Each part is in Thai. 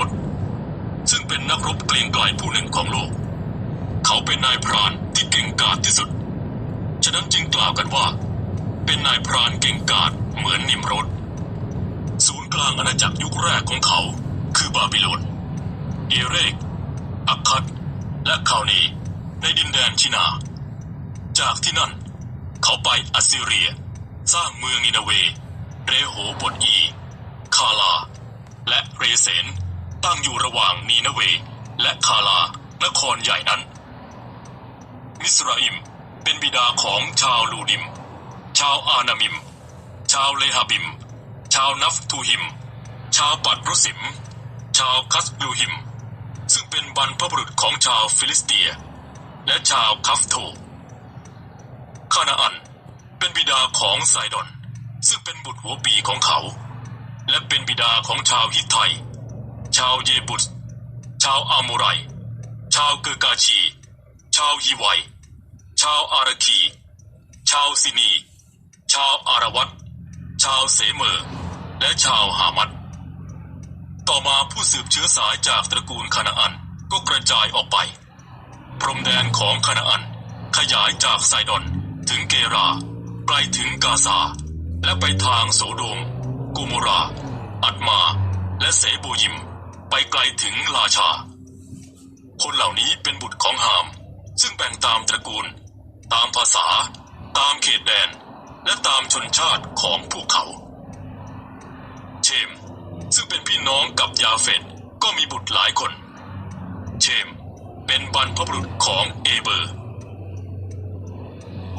รถซึ่งเป็นนักรบเกรียงไกรผู้หนึ่งของโลก เขาเป็นนายพรานที่เก่งกาจที่สุด ฉะนั้นจึงกล่าวกันว่า เป็นนายพรานเก่งกาจเหมือนนิมรดศูนย์กลางอาณาจักรยุคแรกของเขา คือบาบิโลนเอเรก อักคัดและคาวนีในดินแดนชินา จากที่นั่น เขาไปอัสซีเรีย สร้างเมืองนินาเว เรโหบทอี คาลา และเรเสน ตั้งอยู่ระหว่างนีนาเว และคาลา นครใหญ่นั้น มิสราอิมเป็นบิดาของชาวลูดิม ชาวอานามิม ชาวเลฮาบิม ชาวนัฟทูหิม ชาวปัดรุสิม ชาวคัสลูหิม ซึ่งเป็นบรรพบุรุษของชาวฟิลิสเตีย และชาวคัฟโทคานาอัน เป็นบิดาของไซดอน ซึ่งเป็นบุตรหัวปีของเขา และเป็นบิดาของชาวฮิตไท ชาวเยบุสชาวอาโมไร ชาวเกกาชี ชาวฮีไว ชาวอาราคี ชาวซินี ชาวอาราวัตชาวเสเมอร์และชาวฮามัดต่อมาผู้สืบเชื้อสายจากตระกูลคานาอันก็กระจายออกไป พรมแดนของคานาอันขยายจากไซดอน ถึงเกราไกลถึงกาซา และไปทางโสโดมกุโมรา อัดมา และเสโบยิม ไปไกลถึงราชา คนเหล่านี้เป็นบุตรของฮาม ซึ่งแบ่งตามตระกูล ตามภาษา ตามเขตแดน และตามชนชาติของพวกเขา เชม ซึ่งเป็นพี่น้องกับยาเฟตก็มีบุตรหลายคน เชม เป็นบรรพบุรุษของเอเบอร์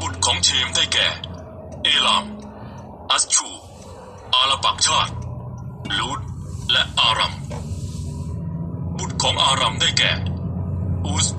บุตรของเชมได้แก่ เอลาม อัสชู อาลปักชาติ ลูดและอารัม from the cat whose